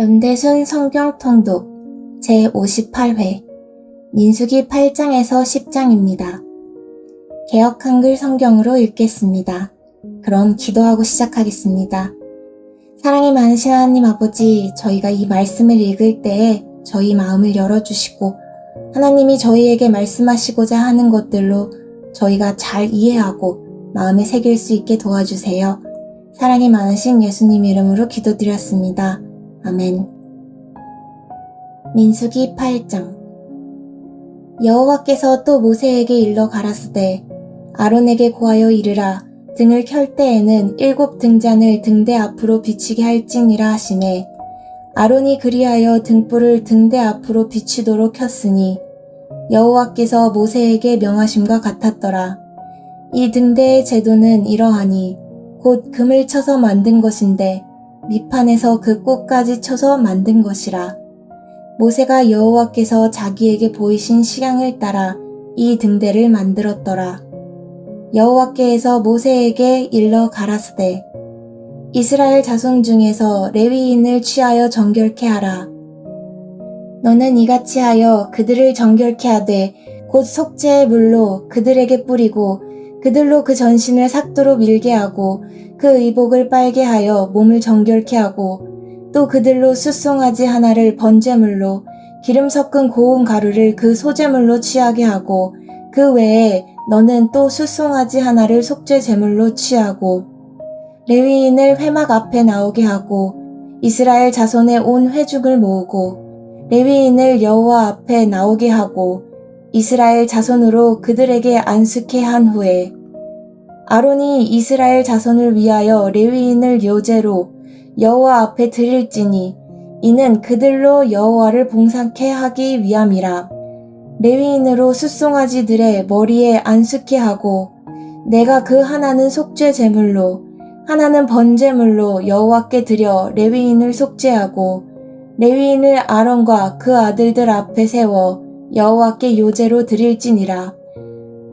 연대순 성경 통독 제58회 민수기 8장에서 10장입니다. 개혁 한글 성경으로 읽겠습니다. 그럼 기도하고 시작하겠습니다. 사랑이 많으신 하나님 아버지, 저희가 이 말씀을 읽을 때에 저희 마음을 열어주시고 하나님이 저희에게 말씀하시고자 하는 것들로 저희가 잘 이해하고 마음에 새길 수 있게 도와주세요. 사랑이 많으신 예수님 이름으로 기도드렸습니다. 아멘. 민수기 8장. 여호와께서 또 모세에게 일러 가라사대 아론에게 고하여 이르라. 등을 켤 때에는 일곱 등잔을 등대 앞으로 비치게 할지니라 하시매 아론이 그리하여 등불을 등대 앞으로 비치도록 켰으니 여호와께서 모세에게 명하심과 같았더라. 이 등대의 제도는 이러하니 곧 금을 쳐서 만든 것인데 밑판에서 그 꽃까지 쳐서 만든 것이라. 모세가 여호와께서 자기에게 보이신 시향을 따라 이 등대를 만들었더라. 여호와께서 모세에게 일러 가라스되 이스라엘 자손 중에서 레위인을 취하여 정결케 하라. 너는 이같이 하여 그들을 정결케 하되 곧 속죄의 물로 그들에게 뿌리고 그들로 그 전신을 삭도로 밀게 하고 그 의복을 빨게 하여 몸을 정결케 하고 또 그들로 숫송아지 하나를 번제물로 기름 섞은 고운 가루를 그 소제물로 취하게 하고 그 외에 너는 또 숫송아지 하나를 속죄 제물로 취하고 레위인을 회막 앞에 나오게 하고 이스라엘 자손의 온 회중을 모으고 레위인을 여호와 앞에 나오게 하고 이스라엘 자손으로 그들에게 안수케 한 후에 아론이 이스라엘 자손을 위하여 레위인을 요제로 여호와 앞에 드릴지니 이는 그들로 여호와를 봉상케 하기 위함이라. 레위인으로 숫송아지들의 머리에 안수케 하고 내가 그 하나는 속죄 제물로 하나는 번제물로 여호와께 드려 레위인을 속죄하고 레위인을 아론과 그 아들들 앞에 세워 여호와께 요제로 드릴지니라.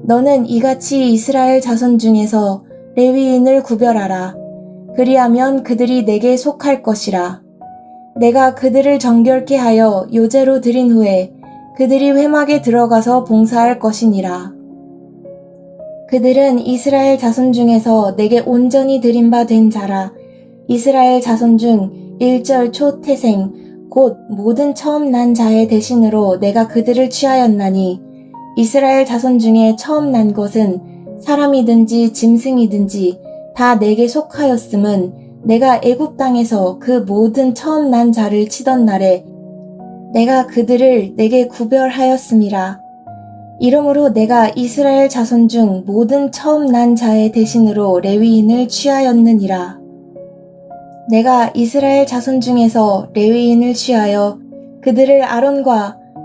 너는 이같이 이스라엘 자손 중에서 레위인을 구별하라. 그리하면 그들이 내게 속할 것이라. 내가 그들을 정결케 하여 요제로 드린 후에 그들이 회막에 들어가서 봉사할 것이니라. 그들은 이스라엘 자손 중에서 내게 온전히 드린 바 된 자라. 이스라엘 자손 중 일절 초태생 곧 모든 처음 난 자의 대신으로 내가 그들을 취하였나니 이스라엘 자손 중에 처음 난 것은 사람이든지 짐승이든지 다 내게 속하였음은 내가 애굽 땅에서 그 모든 처음 난 자를 치던 날에 내가 그들을 내게 구별하였음이라. 이러므로 내가 이스라엘 자손 중 모든 처음 난 자의 대신으로 레위인을 취하였느니라. 내가 이스라엘 자손 중에서 레위인을 취하여 그들을 아론과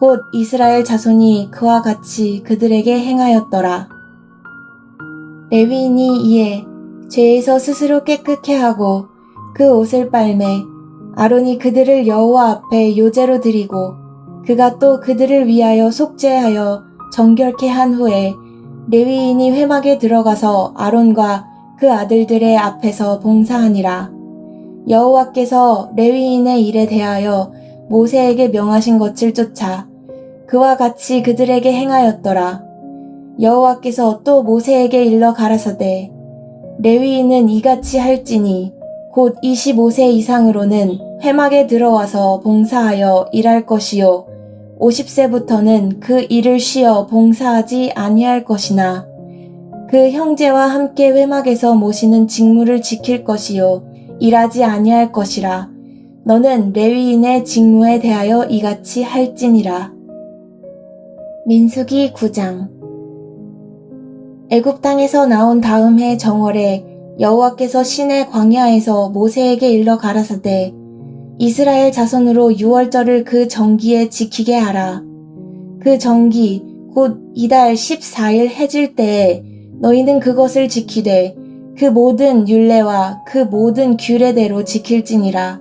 곧 이스라엘 자손이 그와 같이 그들에게 행하였더라. 레위인이 이에 죄에서 스스로 깨끗해 하고 그 옷을 빨매 아론이 그들을 여호와 앞에 요제로 드리고 그가 또 그들을 위하여 속죄하여 정결케 한 후에 레위인이 회막에 들어가서 아론과 그 아들들의 앞에서 봉사하니라. 여호와께서 레위인의 일에 대하여 모세에게 명하신 것을 쫓아 그와 같이 그들에게 행하였더라. 여호와께서 또 모세에게 일러 가라사대 레위인은 이같이 할지니 곧 25세 이상으로는 회막에 들어와서 봉사하여 일할 것이요 50세부터는 그 일을 쉬어 봉사하지 아니할 것이나 그 형제와 함께 회막에서 모시는 직무를 지킬 것이요 일하지 아니할 것이라 너는 레위인의 직무에 대하여 이같이 할지니라 민수기 9장 애굽 땅에서 나온 다음 해 정월에 여호와께서 신의 광야에서 모세에게 일러 가라사대 이스라엘 자손으로 유월절을 그 정기에 지키게 하라. 그 정기 곧 이달 14일 해질 때에 너희는 그것을 지키되 그 모든 율례와 그 모든 규례대로 지킬지니라.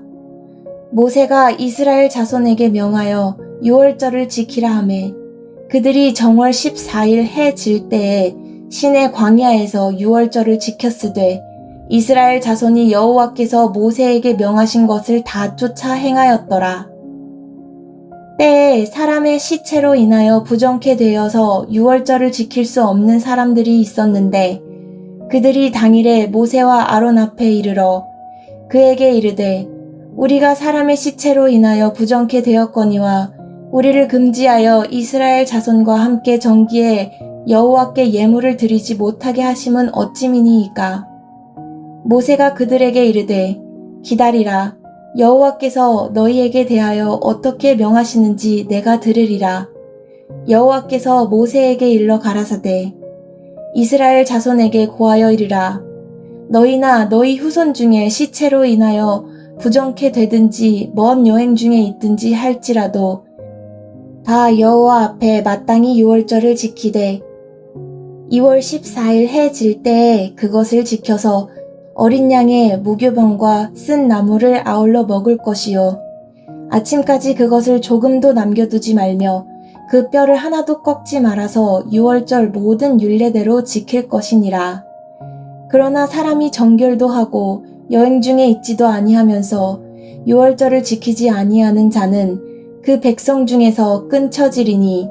모세가 이스라엘 자손에게 명하여 유월절을 지키라 하매 그들이 정월 14일 해 질 때에 신의 광야에서 유월절을 지켰으되 이스라엘 자손이 여호와께서 모세에게 명하신 것을 다 쫓아 행하였더라. 때에 사람의 시체로 인하여 부정케 되어서 유월절을 지킬 수 없는 사람들이 있었는데 그들이 당일에 모세와 아론 앞에 이르러 그에게 이르되 우리가 사람의 시체로 인하여 부정케 되었거니와 우리를 금지하여 이스라엘 자손과 함께 정기에 여호와께 예물을 드리지 못하게 하심은 어찌미니이까? 모세가 그들에게 이르되 기다리라. 여호와께서 너희에게 대하여 어떻게 명하시는지 내가 들으리라. 여호와께서 모세에게 일러 가라사대 이스라엘 자손에게 고하여 이르라. 너희나 너희 후손 중에 시체로 인하여 부정케 되든지 먼 여행 중에 있든지 할지라도 다 여호와 앞에 마땅히 유월절을 지키되 2월 14일 해 질 때에 그것을 지켜서 어린 양의 무교병과 쓴 나무를 아울러 먹을 것이요. 아침까지 그것을 조금도 남겨두지 말며 그 뼈를 하나도 꺾지 말아서 유월절 모든 율례대로 지킬 것이니라. 그러나 사람이 정결도 하고 여행 중에 있지도 아니하면서 유월절을 지키지 아니하는 자는 그 백성 중에서 끊쳐지리니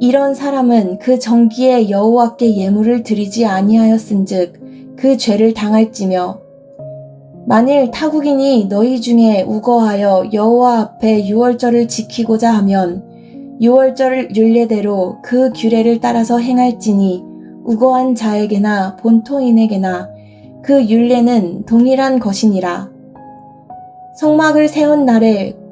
이런 사람은 그 정기에 여호와께 예물을 드리지 아니하였은즉 그 죄를 당할지며 만일 타국인이 너희 중에 우거하여 여호와 앞에 유월절을 지키고자 하면 유월절 율례대로 그 규례를 따라서 행할지니 우거한 자에게나 본토인에게나 그 율례는 동일한 것이니라. 성막을 세운 날에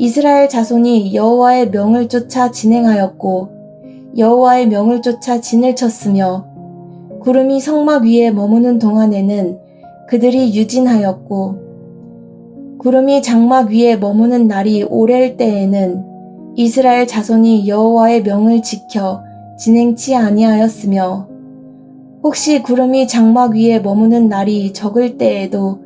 이스라엘 자손이 여호와의 명을 쫓아 진행하였고 여호와의 명을 쫓아 진을 쳤으며 구름이 성막 위에 머무는 동안에는 그들이 유진하였고 구름이 장막 위에 머무는 날이 오래일 때에는 이스라엘 자손이 여호와의 명을 지켜 진행치 아니하였으며 혹시 구름이 장막 위에 머무는 날이 적을 때에도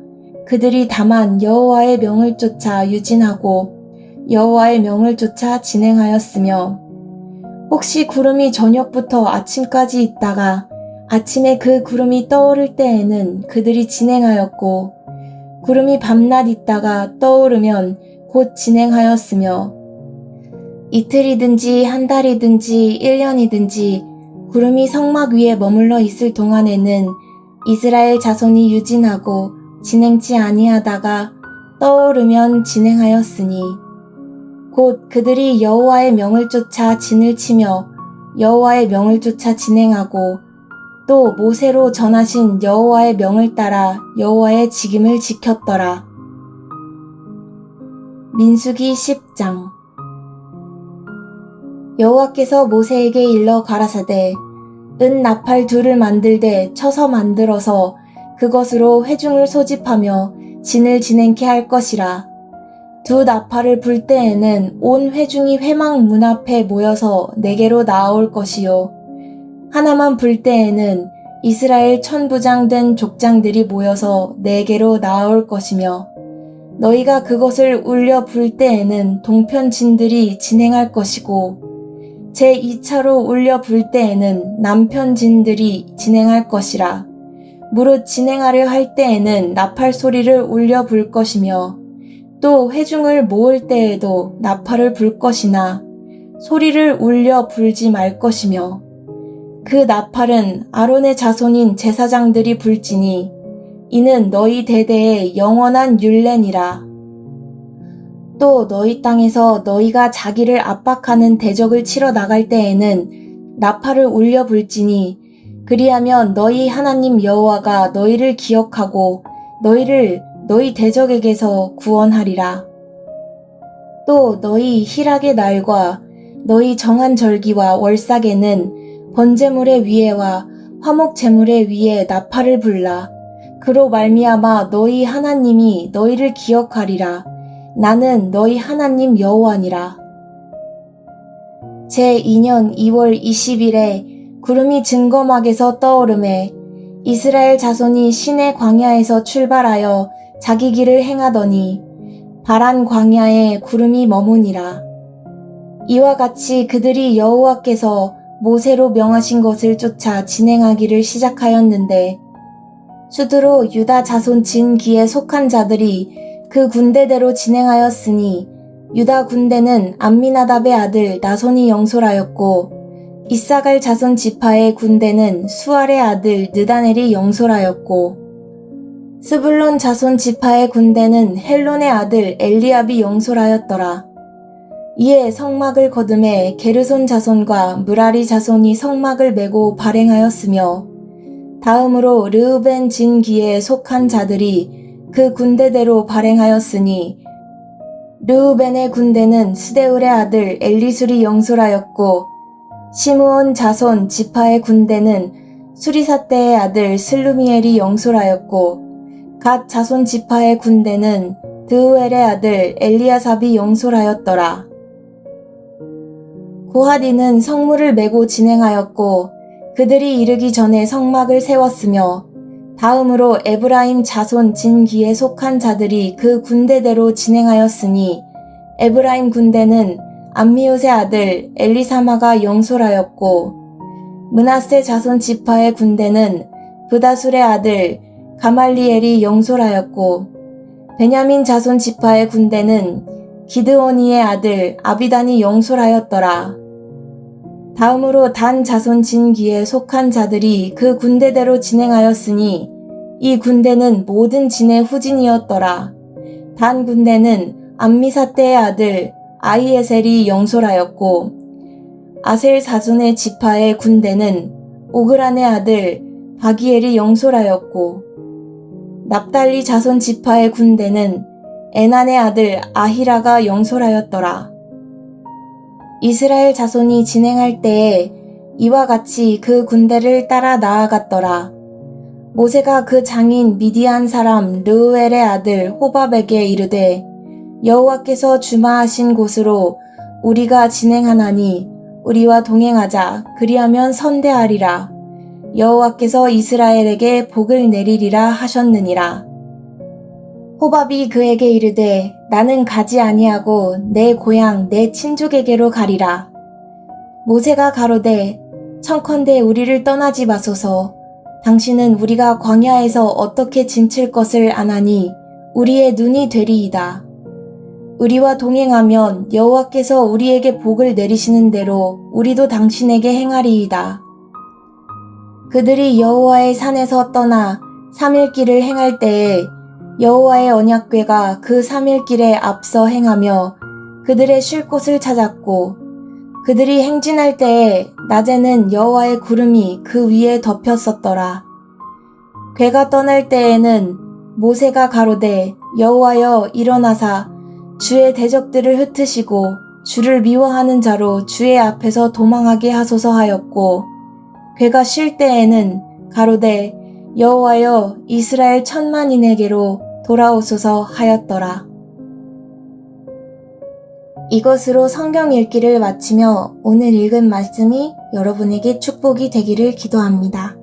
그들이 다만 여호와의 명을 쫓아 유진하고 여호와의 명을 쫓아 진행하였으며 혹시 구름이 저녁부터 아침까지 있다가 아침에 그 구름이 떠오를 때에는 그들이 진행하였고 구름이 밤낮 있다가 떠오르면 곧 진행하였으며 이틀이든지 한 달이든지 1년이든지 구름이 성막 위에 머물러 있을 동안에는 이스라엘 자손이 유진하고 진행치 아니하다가 떠오르면 진행하였으니 곧 그들이 여호와의 명을 쫓아 진을 치며 여호와의 명을 쫓아 진행하고 또 모세로 전하신 여호와의 명을 따라 여호와의 직임을 지켰더라. 민수기 10장 여호와께서 모세에게 일러 가라사대 은 나팔 둘을 만들되 쳐서 만들어서 그것으로 회중을 소집하며 진을 진행케 할 것이라. 두 나팔을 불 때에는 온 회중이 회막 문 앞에 모여서 내게로 나올 것이요. 하나만 불 때에는 이스라엘 천부장 된 족장들이 모여서 내게로 나올 것이며 너희가 그것을 울려 불 때에는 동편진들이 진행할 것이고 제 2차로 울려 불 때에는 남편진들이 진행할 것이라 무릇 진행하려 할 때에는 나팔 소리를 울려 불 것이며 또 회중을 모을 때에도 나팔을 불 것이나 소리를 울려 불지 말 것이며 그 나팔은 아론의 자손인 제사장들이 불지니 이는 너희 대대의 영원한 율례니라. 또 너희 땅에서 너희가 자기를 압박하는 대적을 치러 나갈 때에는 나팔을 울려 불지니 그리하면 너희 하나님 여호와가 너희를 기억하고 너희를 너희 대적에게서 구원하리라. 또 너희 희락의 날과 너희 정한 절기와 월삭에는 번제물의 위에와 화목 제물의 위에 나팔을 불라. 그로 말미암아 너희 하나님이 너희를 기억하리라. 나는 너희 하나님 여호와니라. 제 2년 2월 20일에 구름이 증거막에서 떠오름에 이스라엘 자손이 신의 광야에서 출발하여 자기 길을 행하더니 바란 광야에 구름이 머무니라. 이와 같이 그들이 여호와께서 모세로 명하신 것을 쫓아 진행하기를 시작하였는데 수두로 유다 자손 진기에 속한 자들이 그 군대대로 진행하였으니 유다 군대는 암미나답의 아들 나손이 영솔하였고 이사갈 자손 지파의 군대는 수알의 아들 느다넬이 영솔하였고 스불론 자손 지파의 군대는 헬론의 아들 엘리압이 영솔하였더라. 이에 성막을 거둠에 게르손 자손과 무라리 자손이 성막을 메고 발행하였으며 다음으로 르우벤 진기에 속한 자들이 그 군대대로 발행하였으니 르우벤의 군대는 스데울의 아들 엘리술이 영솔하였고 시므온 자손 지파의 군대는 수리사떼의 아들 슬루미엘이 영솔하였고 갓 자손 지파의 군대는 드우엘의 아들 엘리아삽이 영솔하였더라. 고하디는 성물을 메고 진행하였고 그들이 이르기 전에 성막을 세웠으며 다음으로 에브라임 자손 진기에 속한 자들이 그 군대대로 진행하였으니 에브라임 군대는 암미웃의 아들 엘리사마가 영솔하였고 문하세 자손 지파의 군대는 부다술의 아들 가말리엘이 영솔하였고 베냐민 자손 지파의 군대는 기드오니의 아들 아비단이 영솔하였더라. 다음으로 단 자손 진기에 속한 자들이 그 군대대로 진행하였으니 이 군대는 모든 진의 후진이었더라. 단 군대는 암미사 때의 아들 아이에셀이 영솔하였고 아셀 사존의 지파의 군대는 오그란의 아들 바기엘이 영솔하였고 납달리 자손 지파의 군대는 에난의 아들 아히라가 영솔하였더라. 이스라엘 자손이 진행할 때에 이와 같이 그 군대를 따라 나아갔더라. 모세가 그 장인 미디안 사람 르우엘의 아들 호밥에게 이르되 여호와께서 주마하신 곳으로 우리가 진행하나니 우리와 동행하자 그리하면 선대하리라. 여호와께서 이스라엘에게 복을 내리리라 하셨느니라. 호밥이 그에게 이르되 나는 가지 아니하고 내 고향 내 친족에게로 가리라. 모세가 가로되 청컨대 우리를 떠나지 마소서. 당신은 우리가 광야에서 어떻게 진칠 것을 아나니 우리의 눈이 되리이다. 우리와 동행하면 여호와께서 우리에게 복을 내리시는 대로 우리도 당신에게 행하리이다. 그들이 여호와의 산에서 떠나 3일 길을 행할 때에 여호와의 언약궤가 그 3일 길에 앞서 행하며 그들의 쉴 곳을 찾았고 그들이 행진할 때에 낮에는 여호와의 구름이 그 위에 덮였었더라. 괴가 떠날 때에는 모세가 가로되 여호와여 일어나사 주의 대적들을 흩으시고 주를 미워하는 자로 주의 앞에서 도망하게 하소서 하였고 괴가 쉴 때에는 가로되 여호와여 이스라엘 천만인에게로 돌아오소서 하였더라. 이것으로 성경 읽기를 마치며 오늘 읽은 말씀이 여러분에게 축복이 되기를 기도합니다.